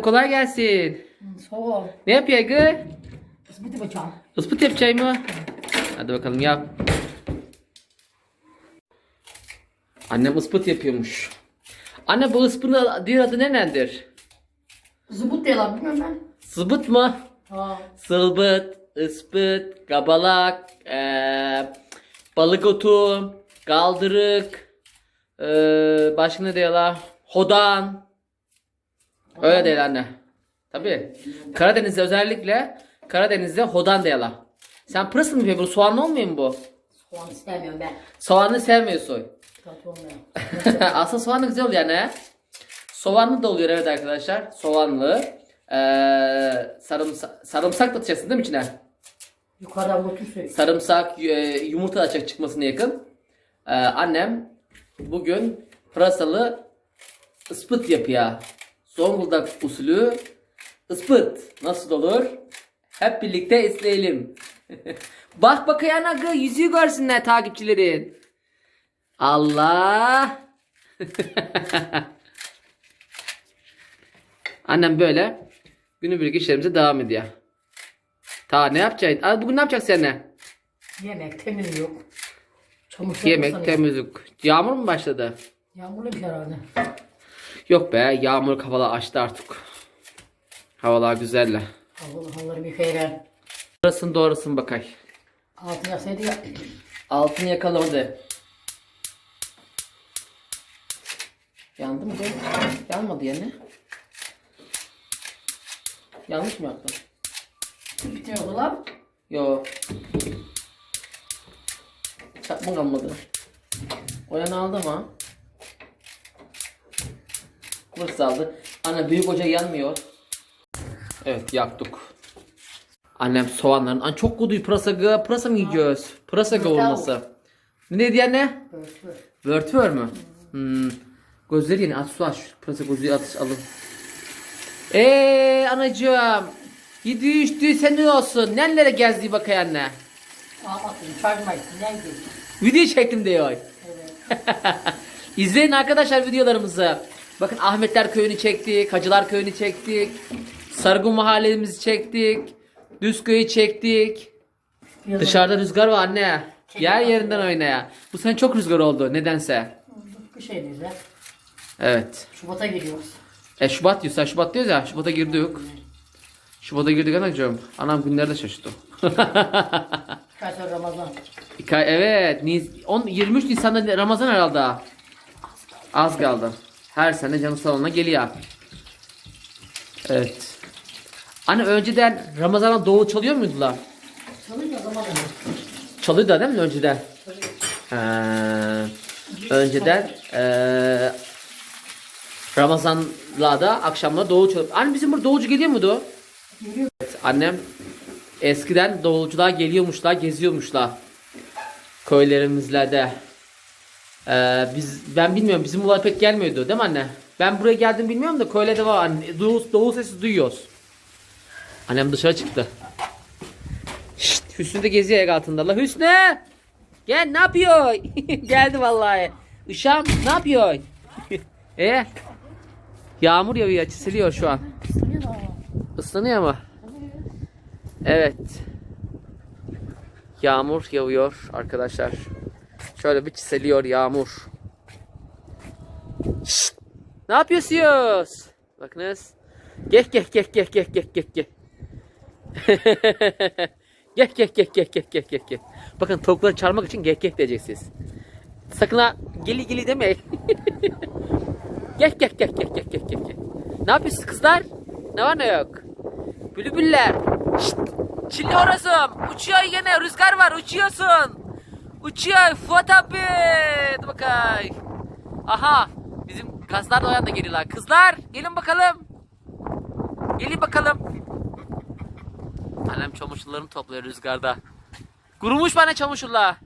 Kolay gelsin. Soğuk. Ne yapıyor Ege? Ismeti bıçağım. Ispıt yapacağım mı? Hadi bakalım yap. Annem ıspıt yapıyormuş. Anne bu ıspının diğer adı ne nedir? Zıbut diyorlar bilmiyorum ben. Sıbıt mı? Ha. Sılbıt, ıspıt, gabalak, eee, balık otu, kaldırık, eee, başka ne diyorlar? Hodan. Öyle değil anne. Tabii. Karadeniz'de özellikle Karadeniz'de hodan diyorlar. Sen pırasa mı? Bu soğanlı olmuyor mu bu? Soğan istemiyorum ben. Soğanlı sevmiyorsun. Tatlı olmuyor. Aslında soğanlı güzel oluyor yani. Soğanlı da oluyor evet arkadaşlar. Soğanlı. Eee sarımsa sarımsak da atacaksın değil mi içine? Yukarıdan götürsün. Sarımsak, e, yumurta da açacak çıkmasına yakın. Ee, annem bugün pırasalı ıspıt yapıyor. Zonguldak usulü ıspıt. Nasıl olur? Hep birlikte izleyelim. Bak bakayım aga yüzüğü görsünler takipçilerin. Allah. Annem böyle günübirlik işlerimize devam ediyor. Ta ne yapacaksın? Aa, Bugün ne yapacaksın seninle? Yemek temiz yok. Çamaşır Yemek, temizlik. Yağmur mu başladı? Yağmurluymuş herhalde. Yok be, yağmur havalar açtı artık. Havalar güzeller. Allah Allah'ım bir feyler. Doğrasın doğrasın bakay. Altın yaksaydı ya. Altını yakalamadı. Yandı mı be? Yanmadı yani. Yanlış mı yaptım? Bitiyordu lan. Yo. Çakma kalmadı. O yana aldı ama. Kıvırs aldı. Anne büyük oca yanmıyor. Evet yaktık. Annem soğanların. An çok koduyu pırasa. Pırasa mı yiyeceğiz? Pırasa kavurması. Ne dedi anne? Böyle. Wörtwör mü? Hmm. Gözleri yeni at su aç. Pırasa gözlüğü at alın. Eee anacığım. Yedi üçtü sen ne olsun? Nerelere gezdi bakay anne? Ağlattım. Çarpma. Ne? Video çektim diyor. Evet. İzleyin arkadaşlar videolarımızı. Bakın Ahmetler köyünü çektik, Hacılar köyünü çektik. Sarıgun mahallemizi çektik. Düzköy'ü çektik. Yazın- Dışarıda rüzgar var anne. Çekil Yer yerinden oynaya. Bu sene çok rüzgar oldu nedense. Kış ayındayız ya. Evet. Şubat'a giriyoruz. E Şubat diyorsa Şubat diyoruz ya. Şubat'a girdik. Şubat'a girdik anacığım. Anam günleri de şaşırdı. Kaç ay Ramazan. Evet. Niz- on- 23 Nisan'da Ramazan herhalde. Az kaldı. Her sene canı salonuna geliyor. Evet. Hani önceden Ramazan'a doğu çalıyor muydular? Çalınca zaman olur. Çalıyordu değil mi önceden? Ha, önceden eee Ramazanlarda akşamlar doğu çalıyor. Anne bizim burada doğucu geliyor muydu? Geliyor. Evet, annem eskiden doğulcular geliyormuşlar, geziyormuşlar köylerimizlerde. Ee, biz ben bilmiyorum bizim olay pek gelmiyordu değil mi anne? Ben buraya geldim bilmiyorum da köylerde var. Anne, doğu, doğu sesi duyuyoruz. Annem dışarı çıktı. Şşt, Hüsnü de geziyor ayak altında. La Hüsnü! Gel ne yapıyor? Geldi vallahi. Işam ne yapıyor? e? Yağmur yağıyor, çiseliyor şu an. Islanıyor mu? Evet. Yağmur yağıyor arkadaşlar. Şöyle bir çiseliyor yağmur. Şşt! Ne yapıyorsunuz? Bakınız. Gel gel gel gel gel gel gel gel. gel gel gel gel gel gel gel gel. Bakın tavukları çağırmak için gel gel diyeceksiniz. Sakın ha geli geli demeyin. gel gel gel gel gel gel gel. Ne yapıyorsunuz kızlar? Ne var ne yok? Bülbüller. Şşt. Çilli horozum. Uçuyor yine. Rüzgar var. Uçuyorsun. Uçuyor. Fuat abi. Hadi bakay. Aha. Bizim kızlar da o yanda geliyorlar. Kızlar gelin bakalım. Gelin bakalım. Annem çamaşırlarını topluyor rüzgarda. Kurumuş bana çamaşırlar.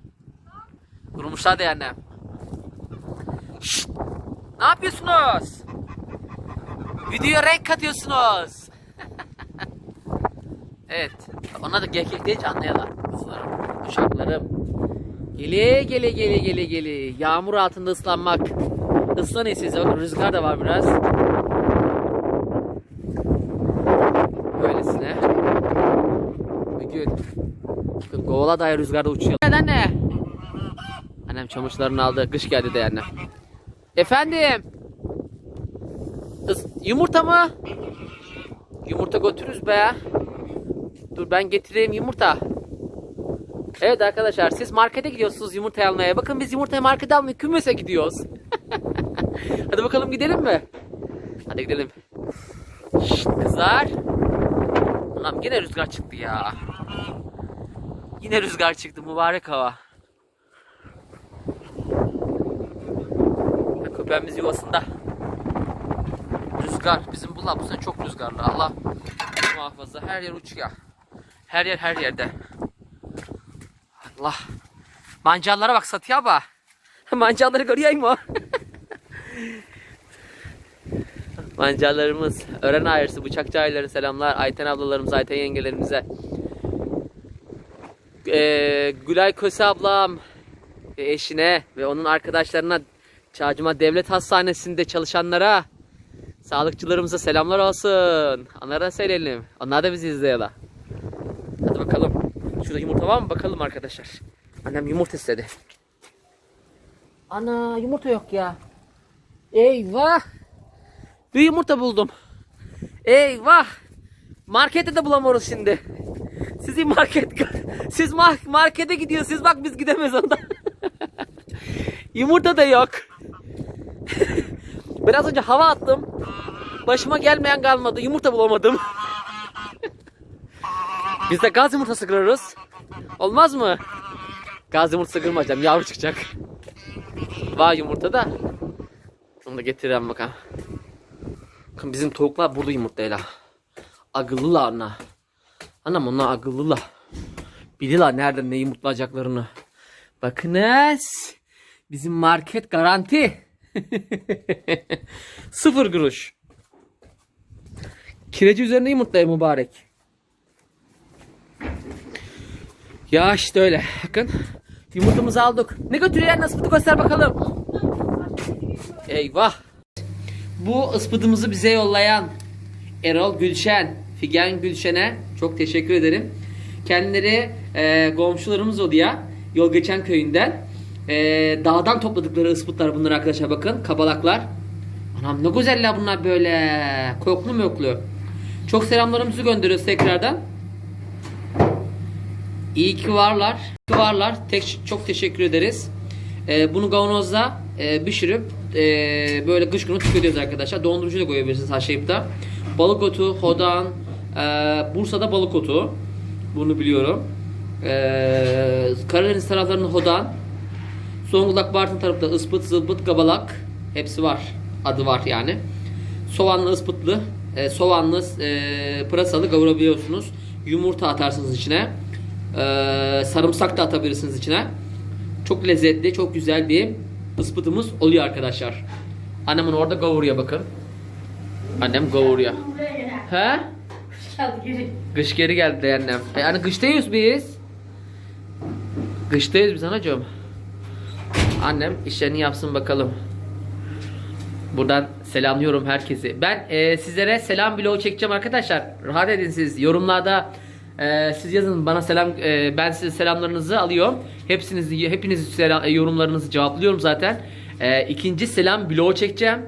Kurumuşlar da annem. Şşt. Ne yapıyorsunuz? Videoya renk katıyorsunuz. Evet. Ona da gerçek deyince anlayalım. Kızlarım, uşaklarım. Gele gele gele gele gele. Yağmur altında ıslanmak. Islanın siz. Rüzgar da var biraz. Böylesine. Bir gün. Bakın kovala dair rüzgarda uçuyor. Neden anne? Annem çamaşırlarını aldı. Kış geldi de anne. Efendim. Yumurta mı? Yumurta götürürüz be. Dur ben getireyim yumurta. Evet arkadaşlar siz markete gidiyorsunuz yumurta almaya. Bakın biz yumurtayı markete almaya kümese gidiyoruz. Hadi bakalım gidelim mi? Hadi gidelim. Şşt kızlar. Anam yine rüzgar çıktı ya. Yine rüzgar çıktı mübarek hava. Köpeğimiz yuvasında. Rüzgar. Bizim bu bu sene çok rüzgarlı. Allah muhafaza. Her yer uçuyor. Her yer her yerde. Allah. Mancallara bak satıyor bak. Mancalları görüyor mu? Mancallarımız, öğren ayrısı, bıçakçı aileleri selamlar. Ayten ablalarımız, Ayten yengelerimize. Ee, Gülay Köse ablam ve eşine ve onun arkadaşlarına Çağcıma Devlet Hastanesi'nde çalışanlara sağlıkçılarımıza selamlar olsun. Onlara söyleyelim. Onlar da bizi izliyorlar. Hadi bakalım. Şurada yumurta var mı? Bakalım arkadaşlar. Annem yumurta istedi. Ana yumurta yok ya. Eyvah. Bir yumurta buldum. Eyvah. Markette de bulamıyoruz şimdi. Sizi market siz mar- markete gidiyorsunuz bak biz gidemeyiz ondan. yumurta da yok. Biraz önce hava attım. Başıma gelmeyen kalmadı. Yumurta bulamadım. Biz de gaz yumurtası kırarız. Olmaz mı? Gaz yumurtası kırmayacağım. Yavru çıkacak. Var yumurta da. Onu da getireyim bakalım. Bizim tavuklar burada yumurtlayla. Akıllılar ana. Anam onlar akıllılar. Biliyorlar nerede ne yumurtlayacaklarını. Bakınız. Bizim market garanti. Sıfır kuruş. Kireci üzerine yumurtlayın mübarek. Ya işte öyle. Bakın. Yumurtamızı aldık. Ne götürüyor nasıl göster bakalım. Eyvah. Bu ıspıdımızı bize yollayan Erol Gülşen, Figen Gülşen'e çok teşekkür ederim. Kendileri e, komşularımız oluyor. Yol geçen köyünden. E, dağdan topladıkları ıspıtlar bunlar arkadaşlar bakın. Kabalaklar. Anam ne güzeller bunlar böyle. Koklu moklu. Çok selamlarımızı gönderiyoruz tekrardan. İyi ki varlar. İyi ki varlar. Tek, çok teşekkür ederiz. Ee, bunu kavanozda e, pişirip e, böyle kış günü tüketiyoruz arkadaşlar. Dondurucu da koyabilirsiniz haşlayıp da. Balık otu, hodan, e, Bursa'da balık otu. Bunu biliyorum. E, Karadeniz taraflarının hodan. Zonguldak Bartın tarafında ıspıt, zılbıt, gabalak. Hepsi var. Adı var yani. Soğanlı, ıspıtlı, e, soğanlı, e, pırasalı kavurabiliyorsunuz. Yumurta atarsınız içine. E, sarımsak da atabilirsiniz içine. Çok lezzetli, çok güzel bir ıspıtımız oluyor arkadaşlar. Annemin orada kavuruyor bakın. Annem gene. He? Geldi geri. Kış geri geldi annem. E, Yani kıştayız biz. Kıştayız biz anacığım. Annem işlerini yapsın bakalım. Buradan selamlıyorum herkesi. Ben e, sizlere selam bloğu çekeceğim arkadaşlar. Rahat edin siz. Yorumlarda e, siz yazın bana selam. e, ben sizin selamlarınızı alıyorum. Hepsinizi, hepiniz yorumlarınızı cevaplıyorum zaten. E, ikinci selam bloğu çekeceğim.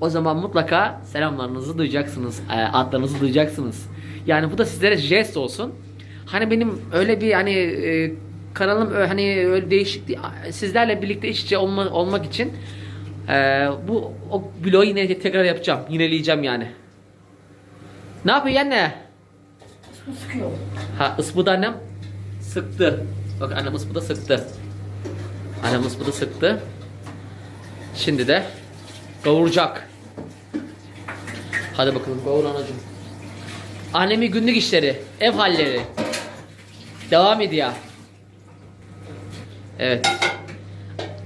O zaman mutlaka selamlarınızı duyacaksınız. E, adlarınızı duyacaksınız. Yani bu da sizlere jest olsun. Hani benim öyle bir hani e, kanalım hani öyle değişik sizlerle birlikte iç içe olma, olmak için e, bu o bloğu yine tekrar yapacağım. Yineleyeceğim yani. Ne yapıyor anne? Sıkıyor. Ha ısbıda annem sıktı. Bak annem ısbıda sıktı. Annem ısbıda sıktı. Şimdi de kavuracak. Hadi bakalım kavur anacığım. Annemin günlük işleri, ev halleri. Devam ediyor. Evet.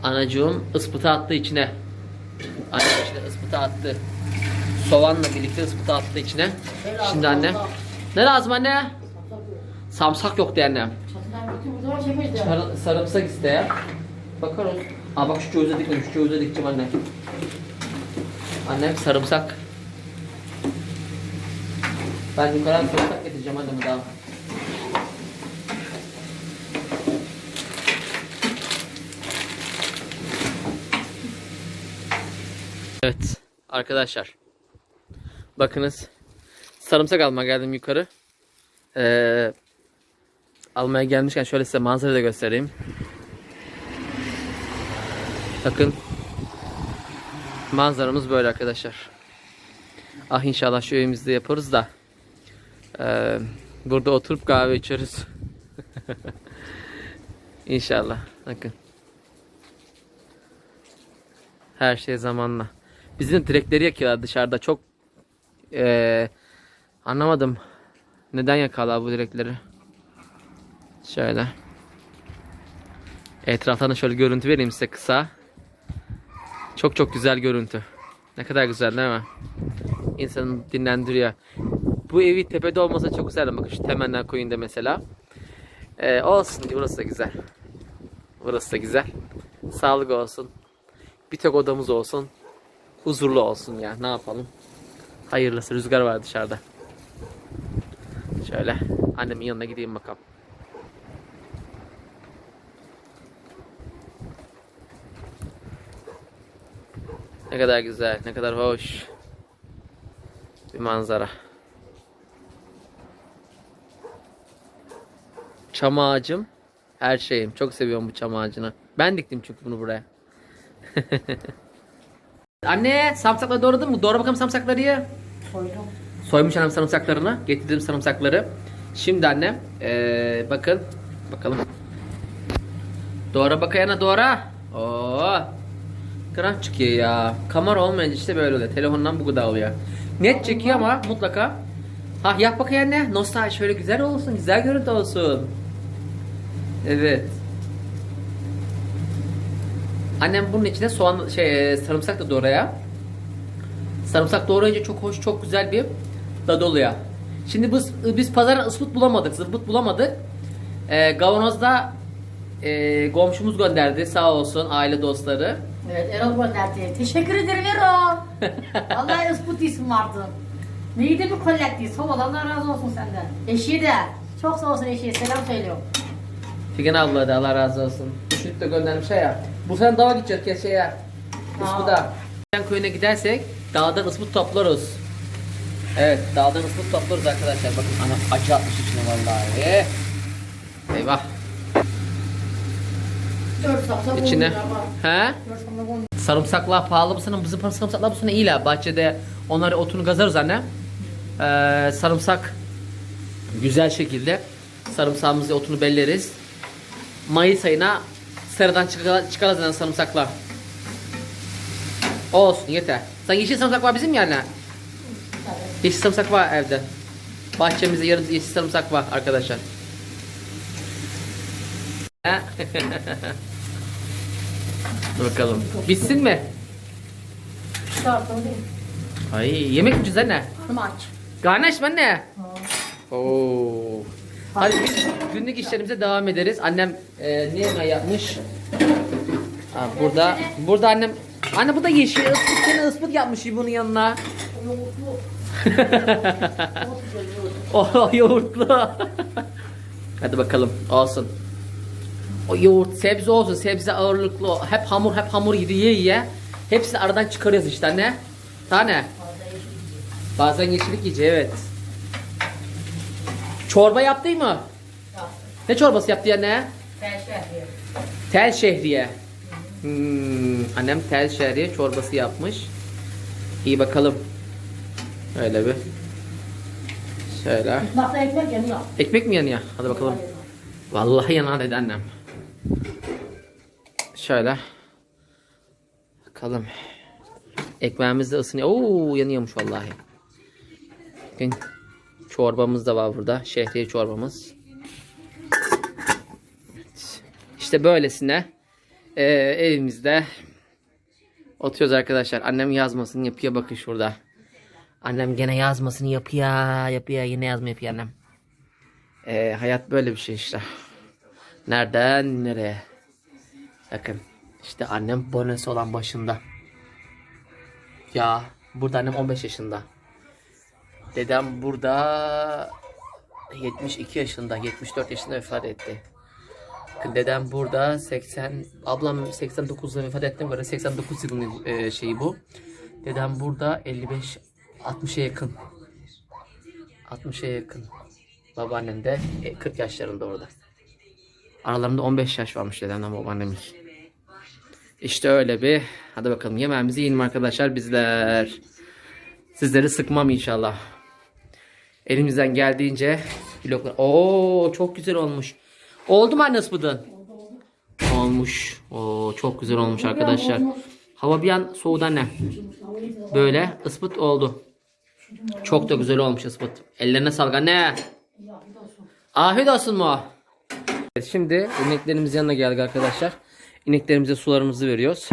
Anacığım ıspıta attı içine. Annem içine ıspıta attı. Soğanla birlikte ıspıta attı içine. Şimdi annem. Ne lazım anne? Samsak yok diye annem. Sarımsak iste. Bakarız. Aa bak şu köze dikmedim. Şu köze dikeceğim anne. Annem sarımsak. Ben yukarıdan sarımsak getireceğim anneme daha. Evet arkadaşlar. Bakınız Sarımsak almaya geldim yukarı. Ee, almaya gelmişken şöyle size manzarayı da göstereyim. Bakın. Manzaramız böyle arkadaşlar. Ah inşallah şu evimizde yaparız da. ee, burada oturup kahve içeriz. İnşallah. Bakın. Her şey zamanla. Bizim direkleri yakıyorlar dışarıda. Çok ee, anlamadım. Neden yakarlar bu direkleri? Şöyle. Etraftan da şöyle görüntü vereyim size kısa. Çok çok güzel görüntü. Ne kadar güzel değil mi? İnsanı dinlendiriyor. Bu evi tepede olmasa çok güzel. Bakın şu temeller koyunda mesela. Ee, olsun burası da güzel. Burası da güzel. Sağlık olsun. Bir tek odamız olsun. Huzurlu olsun ya. Ne yapalım? Hayırlısı. Rüzgar var dışarıda. Şöyle annemin yanına gideyim bakalım. Ne kadar güzel, ne kadar hoş bir manzara. Çam ağacım, her şeyim. Çok seviyorum bu çam ağacını. Ben diktim çünkü bunu buraya. Anne, sarımsakları doğradın mı? Doğra bakalım sarımsakları ye. Koydum. Soymuş annem sarımsaklarını. Getirdim sarımsakları. Şimdi annem eee, bakın bakalım. Doğra bakayana doğra. Oo. Kıran çıkıyor ya. Kamera olmayınca işte böyle oluyor. Telefondan bu kadar oluyor. Net çekiyor ama mutlaka. Ha yap bakayım anne. Nostalji şöyle güzel olsun. Güzel görüntü olsun. Evet. Annem bunun içine soğan şey sarımsak da doğraya. Sarımsak doğrayınca çok hoş, çok güzel bir tadı oluyor. Şimdi biz biz pazarda ıslık bulamadık, zımbıt bulamadık. Ee, Gavanoz'da e, komşumuz gönderdi sağ olsun aile dostları. Evet Erol gönderdi. Teşekkür ederim Erol. Vallahi ıspıt isim vardı. Neydi mi kolletti? Sağ ol Allah razı olsun senden. Eşiği de. Çok sağ olsun eşiğe selam söylüyorum. Figen abla da Allah razı olsun. Düşünüp de göndermiş ya. Bu sene dağa gideceğiz kes şeye. Ispuda. Figen köyüne gidersek dağdan ıspıt toplarız. Evet dağdan ıspıt toplarız arkadaşlar. Bakın ana acı atmış içine vallahi. Eyvah. İçine. He? Sarımsaklar pahalı bu sene. Bizim sarımsaklar bu sene iyiler. Bahçede onları otunu gazarız anne. Ee, sarımsak güzel şekilde sarımsağımızı otunu belleriz. Mayıs ayına seradan çıkar, çıkarız yani sarımsaklar. Olsun yeter. Sen yeşil sarımsak var bizim yani. Yeşil sarımsak var evde. Bahçemizde yarın yeşil sarımsak var arkadaşlar. Bakalım. Bitsin mi? Ay yemek mi güzel ne? Maç. Garnaş mı anne? Oo. Hadi biz günlük işlerimize devam ederiz. Annem e, ne yemeği yapmış? Ha, burada burada annem Anne bu da yeşil ıspıt sene ıspıt yapmış bunun yanına. oh yoğurtlu. Hadi bakalım olsun. O yoğurt sebze olsun sebze ağırlıklı hep hamur hep hamur yiye yiye hepsini aradan çıkarıyoruz işte anne. Tane. Bazen yeşillik yiyeceğiz evet. Çorba yaptı mı? Ne çorbası yaptı ya ne? Tel şehriye. Hmm, annem tel şehriye çorbası yapmış. İyi bakalım. Öyle bir. Şöyle. Bakta ekmek yanıyor. Ekmek mi yanıyor? Hadi bakalım. Vallahi yanar dedi annem. Şöyle. Bakalım. Ekmeğimiz de ısınıyor. Oo yanıyormuş vallahi. Bakın. Çorbamız da var burada. Şehriye çorbamız. Evet. İşte böylesine eee, evimizde oturuyoruz arkadaşlar. Annem yazmasını yapıyor bakın şurada. Annem gene yazmasını yapıyor. Yapıyor yine yazma yapıyor annem. Eee, hayat böyle bir şey işte. Nereden nereye? Bakın. işte annem bonesi olan başında. Ya burada annem 15 yaşında. Dedem burada 72 yaşında, 74 yaşında vefat etti. Dedem burada 80, ablam 89'da vefat etti göre 89 yılının şeyi bu. Dedem burada 55 60'a yakın. 60'a yakın. Babaannem de e, 40 yaşlarında orada. Aralarında 15 yaş varmış dedemle babaannemin. İşte öyle bir. Hadi bakalım yemeğimizi yiyelim arkadaşlar bizler. Sizleri sıkmam inşallah. Elimizden geldiğince bloklar. Oo çok güzel olmuş. Oldu mu anne ıspıdın? Olmuş. Oo çok güzel olmuş arkadaşlar. Hava bir an soğudu anne. Böyle ıspıt oldu. Çok da güzel olmuş ıspıt. Ellerine sağlık anne. Afiyet olsun mu? Evet, Şimdi ineklerimizin yanına geldik arkadaşlar. İneklerimize sularımızı veriyoruz.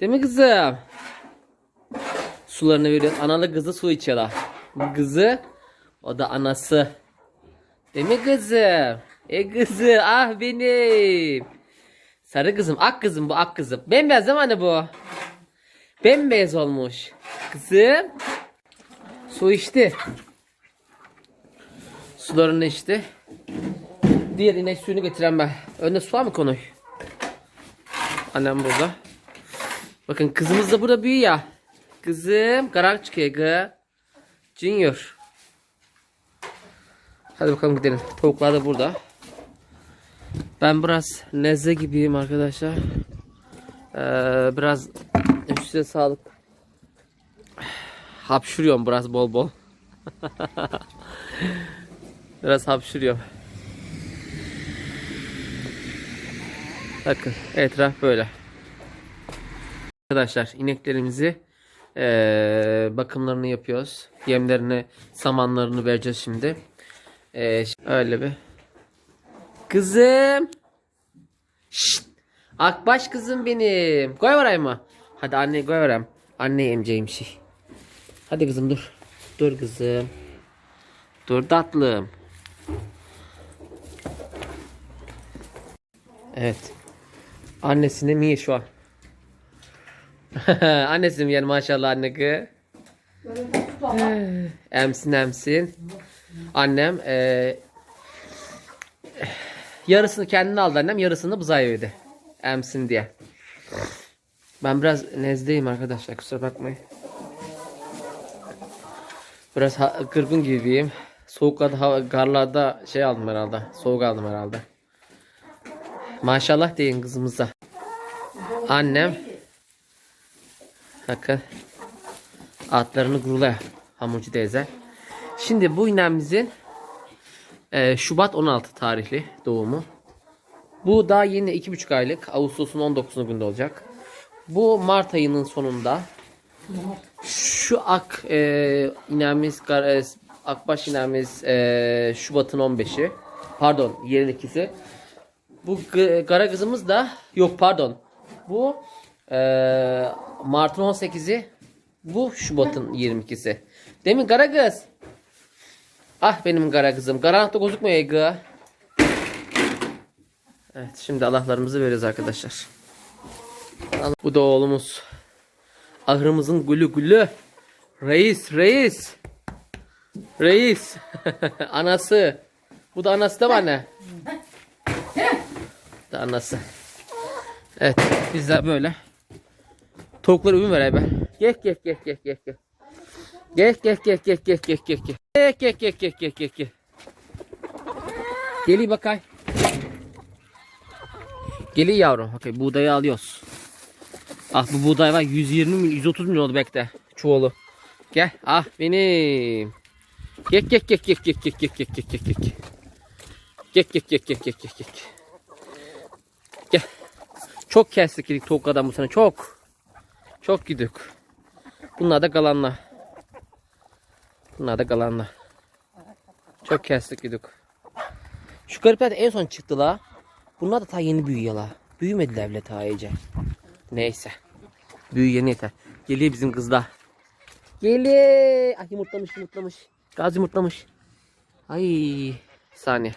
Değil mi kızım? Sularını veriyoruz. Analı kızı su içiyorlar. Kızı o da anası. Değil mi kızım? E kızı ah benim. Sarı kızım ak kızım bu ak kızım. Bembeyaz değil mi anne bu? Bembeyaz olmuş. Kızım. Su içti. Sularını içti. Diğer inek suyunu getiren ben. Önde su var mı konuy? Annem burada. Bakın kızımız da burada büyüyor ya. Kızım karar çıkıyor gı. Junior. Hadi bakalım gidelim. Tavuklar da burada. Ben biraz nezle gibiyim arkadaşlar. Ee, biraz size sağlık. Hapşuruyorum biraz bol bol. biraz hapşuruyorum. Bakın etraf böyle. Arkadaşlar ineklerimizi eee, bakımlarını yapıyoruz. Yemlerini, samanlarını vereceğiz şimdi. Ş- öyle bir. Kızım. Şşt. Akbaş kızım benim. Koy varayım mı? Hadi anne koy varayım. Anne emeceğim şey. Hadi kızım dur. Dur kızım. Dur tatlım. Evet. Annesine mi şu an? Annesim yani maşallah anne kı. Emsin emsin. Annem eee yarısını kendine aldı annem yarısını buzaya verdi. Emsin diye. Ben biraz nezdeyim arkadaşlar kusura bakmayın. Biraz kırgın gibiyim. Soğuklarda, hava, karlarda şey aldım herhalde. Soğuk aldım herhalde. Maşallah deyin kızımıza. Annem bakın atlarını gurulaya hamurcu teyze. Şimdi bu inemizin e, Şubat 16 tarihli doğumu. Bu daha yeni 2,5 aylık. Ağustos'un 19'u günde olacak. Bu Mart ayının sonunda şu ak e, inemiz gar- e, akbaş inemiz e, Şubat'ın 15'i. Pardon yerin ikisi. Bu kara kızımız da yok pardon. Bu e, Mart'ın 18'i. Bu Şubat'ın 22'si. Değil mi kara kız? Ah benim kara kızım. Karanlıkta gözükmüyor gı. Evet şimdi Allah'larımızı veriyoruz arkadaşlar. Bu da oğlumuz. Ahırımızın gülü gülü. Reis reis. Reis. anası. Bu da anası değil mi anne? da anası. Evet bizler böyle. Tavukları ümür ver be. Gel gel gel gel gel gel. Gel gel gel gel gel gel gel gel. Gel gel gel gel gel gel gel. Geli bakay. Geli yavrum. Bakay buğdayı alıyoruz. Ah bu buğday var 120 milyon 130 milyon oldu bekle. Çuvalı. Gel ah benim. Gel gel gel gel gel gel gel gel gel gel gel. Gel gel gel gel gel gel gel. Gel. Çok kestik idik tavuklardan bu sene çok. Çok gidik. Bunlar da kalanlar. Bunlar da kalanlar. Çok kestik gidik. Şu garipler de en son çıktı la. Bunlar da ta yeni büyüyorlar. Büyümediler bile ta iyice. Neyse. Büyüyen yeter. Geliyor bizim kızlar. Geliyor. Ay yumurtlamış yumurtlamış. Gaz yumurtlamış. Ay. Saniye.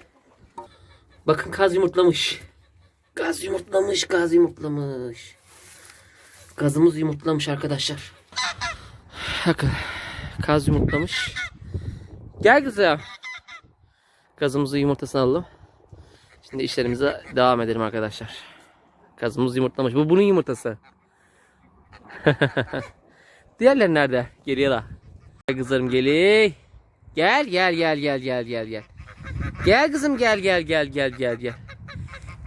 Bakın kaz yumurtlamış. Gaz yumurtlamış, gaz yumurtlamış. Gazımız yumurtlamış arkadaşlar. Bakın. Kaz yumurtlamış. Gel kızım. Gazımızı yumurtasını alalım. Şimdi işlerimize devam edelim arkadaşlar. Kazımız yumurtlamış. Bu bunun yumurtası. Diğerleri nerede? Geliyorlar. Gel kızlarım geli. Gel gel gel gel gel gel gel. Gel kızım gel gel gel gel gel gel.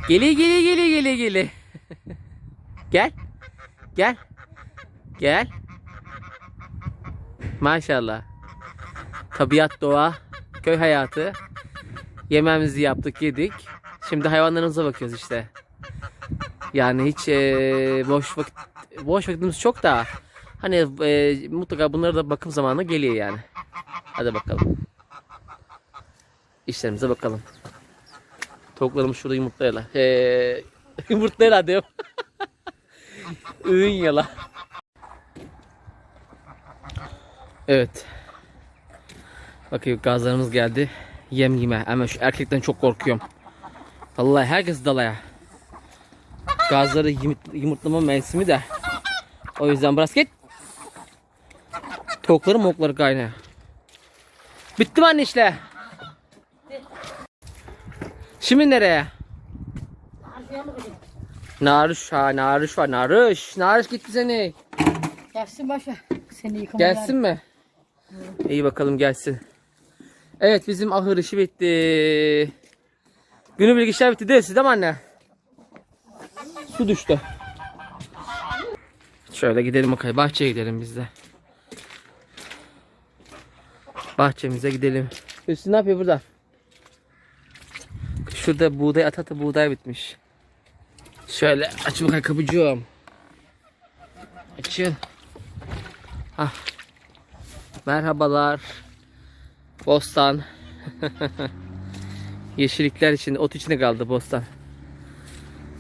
Geli geli geli geli geli. gel. Gel. Gel. Maşallah. Tabiat, doğa, köy hayatı. Yemeğimizi yaptık, yedik. Şimdi hayvanlarımıza bakıyoruz işte. Yani hiç eee, boş vakit boş vakitimiz çok da hani eee, mutlaka bunlara da bakım zamanı geliyor yani. Hadi bakalım. İşlerimize bakalım. Tavuklarımız şurada yumurtlayla. Eee yumurtlayla diyorum. Ürün yala. Evet. Bakın gazlarımız geldi. Yem yeme. Ama şu erkekten çok korkuyorum. Vallahi herkes dalaya. Gazları yumurt- yumurtlama mevsimi de. O yüzden biraz git. Tavukları mokları kaynıyor. Bitti mi anne işte? Şimdi nereye? Narış ha narış var narış. Narış gitti seni. Gelsin başa. Seni yıkamaya. Gelsin mi? İyi bakalım gelsin. Evet bizim ahır işi bitti. Günübirlik işler bitti değil, değil mi anne? Su düştü. Şöyle gidelim bakayım. Bahçeye gidelim biz de. Bahçemize gidelim. Hüsnü ne yapıyor burada? Şurada buğday at atı buğday bitmiş. Şöyle aç bakayım kapıcığım. Açın. Ah. Merhabalar. Bostan. Yeşillikler içinde, ot içinde kaldı bostan.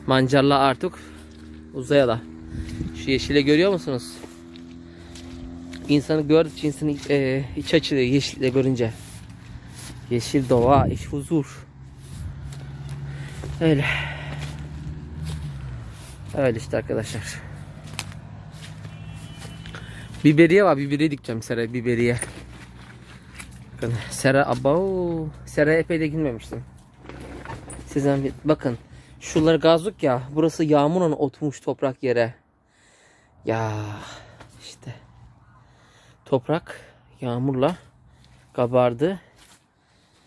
Mancarla artık uzayala. Şu yeşile görüyor musunuz? İnsanı gördükçe insanın e, iç açılıyor yeşille görünce. Yeşil doğa, iş huzur. Öyle. Öyle işte arkadaşlar. Biberiye var. Biberiye dikeceğim Sera biberiye. Bakın Sera abo. Sera epey de girmemiştim. Sizden bir bakın. Şuraları gazlık ya. Burası yağmurla oturmuş toprak yere. Ya işte. Toprak yağmurla kabardı.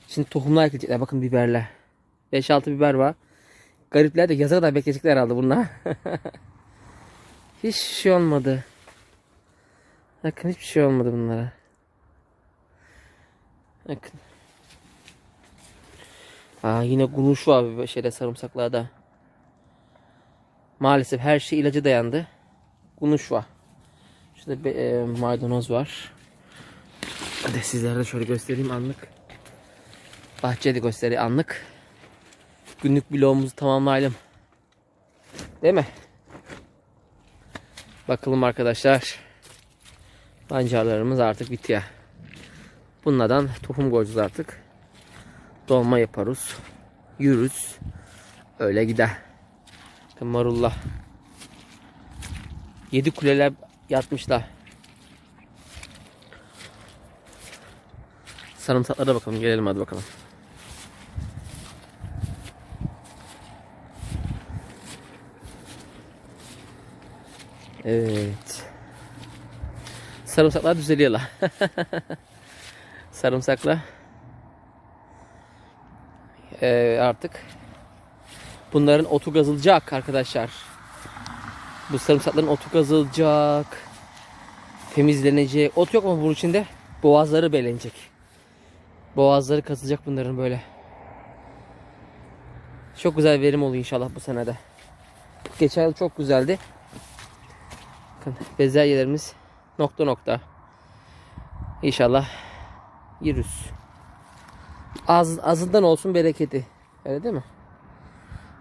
Şimdi tohumlar ekilecekler. Bakın biberler. 5-6 biber var. Garipler de yaza kadar bekleyecekler herhalde bunlar. Hiç şey olmadı. Bakın hiçbir şey olmadı bunlara. Bakın. Aa yine gunuş var bir şeyde sarımsaklarda. Maalesef her şey ilacı dayandı. Gunuş var. Şurada bir e, maydanoz var. Hadi sizlere de şöyle göstereyim anlık. Bahçede göstereyim anlık. Günlük vlogumuzu tamamlayalım. Değil mi? Bakalım arkadaşlar. Pancarlarımız artık bitiyor. Bunlardan tohum koyacağız artık. Dolma yaparız. Yürürüz. Öyle gider. Marullah. Yedi kuleler yatmışlar. Sarımsaklara bakalım. Gelelim hadi bakalım. Evet. Sarımsaklar düzeliyorlar. Sarımsakla Ee, artık bunların otu gazılacak arkadaşlar. Bu sarımsakların otu gazılacak. Temizlenecek. Ot yok mu bunun içinde? Boğazları belenecek. Boğazları kazılacak bunların böyle. Çok güzel verim oluyor inşallah bu senede. Geçen yıl çok güzeldi. Bakın bezelyelerimiz nokta nokta. İnşallah yürüz. Az, azından olsun bereketi. Öyle değil mi?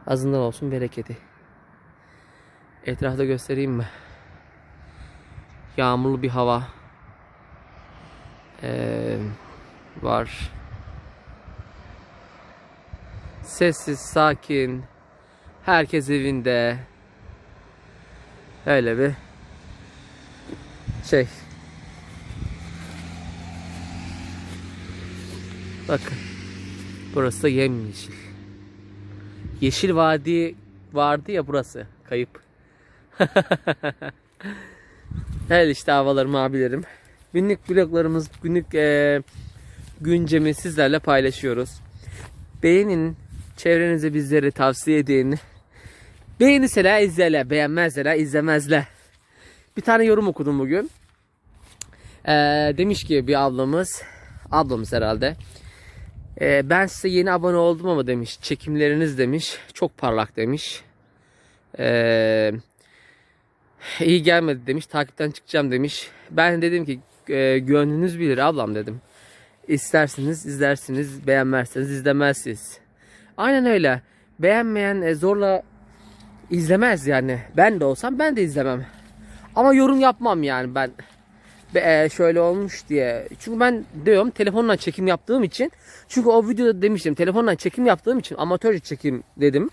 Azından olsun bereketi. Etrafta göstereyim mi? Yağmurlu bir hava. Ee, var. Sessiz, sakin. Herkes evinde. Öyle bir şey. Bakın. Burası da yemyeşil. Yeşil Vadi vardı ya burası. Kayıp. Evet işte havalarım abilerim. Günlük bloglarımız, günlük eee güncemi sizlerle paylaşıyoruz. Beğenin, çevrenize bizleri tavsiye edin. Beğenirseler izlerler, beğenmezler izlemezler. Bir tane yorum okudum bugün. Eee, demiş ki bir ablamız, ablamız herhalde. Eee, ben size yeni abone oldum ama demiş, çekimleriniz demiş, çok parlak demiş. Eee iyi gelmedi demiş. Takipten çıkacağım demiş. Ben dedim ki e, gönlünüz bilir ablam dedim. İsterseniz izlersiniz, beğenmezseniz izlemezsiniz. Aynen öyle. Beğenmeyen e, zorla izlemez yani. Ben de olsam ben de izlemem. Ama yorum yapmam yani ben. Be, e, şöyle olmuş diye. Çünkü ben diyorum telefonla çekim yaptığım için. Çünkü o videoda demiştim telefonla çekim yaptığım için amatörce çekim dedim.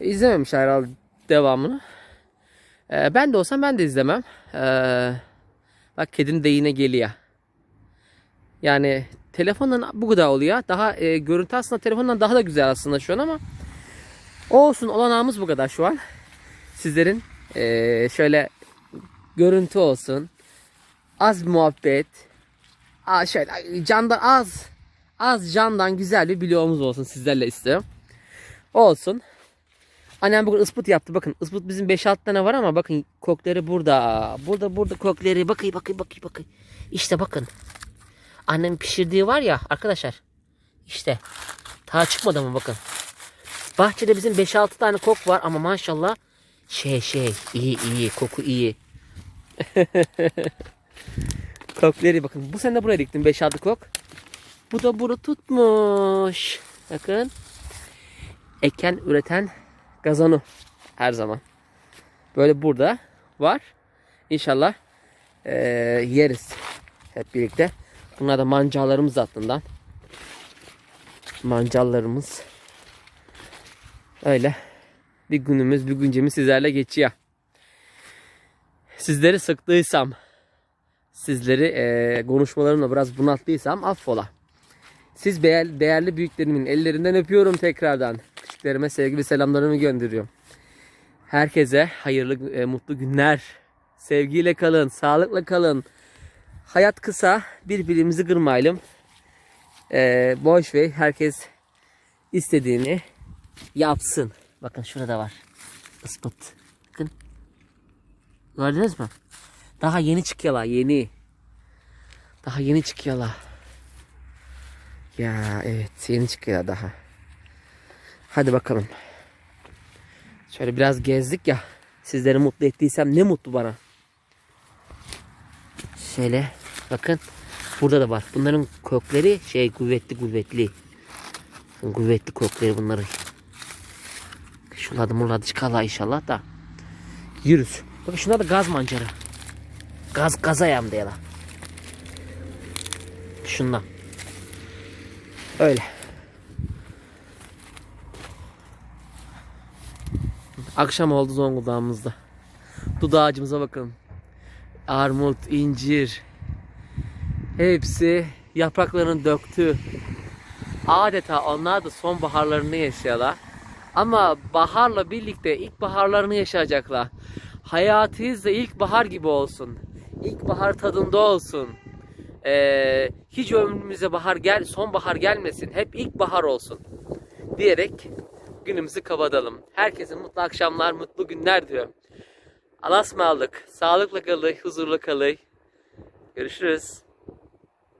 E, İzlememiş herhalde devamını. Ee, ben de olsam ben de izlemem. Ee, bak kedin de yine geliyor. Yani telefondan bu kadar oluyor. Daha e, görüntü aslında telefondan daha da güzel aslında şu an ama olsun olanağımız bu kadar şu an. Sizlerin e, şöyle görüntü olsun. Az muhabbet. Aa, şöyle candan az az candan güzel bir bloğumuz olsun sizlerle istiyorum. Olsun. Annem bugün ıspıt yaptı. Bakın ıspıt bizim 5-6 tane var ama bakın kokları burada. Burada burada kokları. Bakın bakın bakın bakın. İşte bakın. Annem pişirdiği var ya arkadaşlar. İşte. Daha çıkmadı mı bakın. Bahçede bizim 5-6 tane kok var ama maşallah şey şey iyi iyi koku iyi. Kokları bakın. Bu sene de buraya diktim 5-6 kok. Bu da bunu tutmuş. Bakın. Eken üreten gazonu her zaman. Böyle burada var. İnşallah eee, yeriz hep birlikte. Bunlar da mancallarımız aslında. Mancallarımız. Öyle. Bir günümüz, bir güncemiz sizlerle geçiyor. Sizleri sıktıysam, sizleri eee konuşmalarımla biraz bunalttıysam affola. Siz değer- değerli büyüklerimin ellerinden öpüyorum tekrardan. Küçüklerime sevgi ve selamlarımı gönderiyorum. Herkese hayırlı, e, mutlu günler. Sevgiyle kalın, sağlıkla kalın. Hayat kısa, birbirimizi kırmayalım. E, boş ver, herkes istediğini yapsın. Bakın şurada var. Ispıt. Bakın. Gördünüz mü? Daha yeni çıkıyorlar, yeni. Daha yeni çıkıyorlar. Ya evet yeni çıkıyor daha. Hadi bakalım. Şöyle biraz gezdik ya. Sizleri mutlu ettiysem ne mutlu bana. Şöyle bakın. Burada da var. Bunların kökleri şey kuvvetli kuvvetli. Kuvvetli kökleri bunların. Şuralarda murladı çıkarlar inşallah da. Yürüz. Bakın şunlar da gaz mancarı. Gaz gaz ayağım diyorlar. Şundan. Öyle. Akşam oldu Zonguldak'ımızda. Dut ağacımıza bakın. Armut, incir. Hepsi yapraklarını döktü. Adeta onlar da sonbaharlarını yaşıyorlar. Ama baharla birlikte ilkbaharlarını yaşayacaklar. Hayatınız da ilkbahar gibi olsun. İlkbahar tadında olsun. Ee, hiç ömrümüze bahar gel, sonbahar gelmesin. Hep ilkbahar olsun. Diyerek günümüzü kapatalım. Herkese mutlu akşamlar, mutlu günler diyorum. Alasmalık, sağlıkla kalın, huzurlu kalın. Görüşürüz.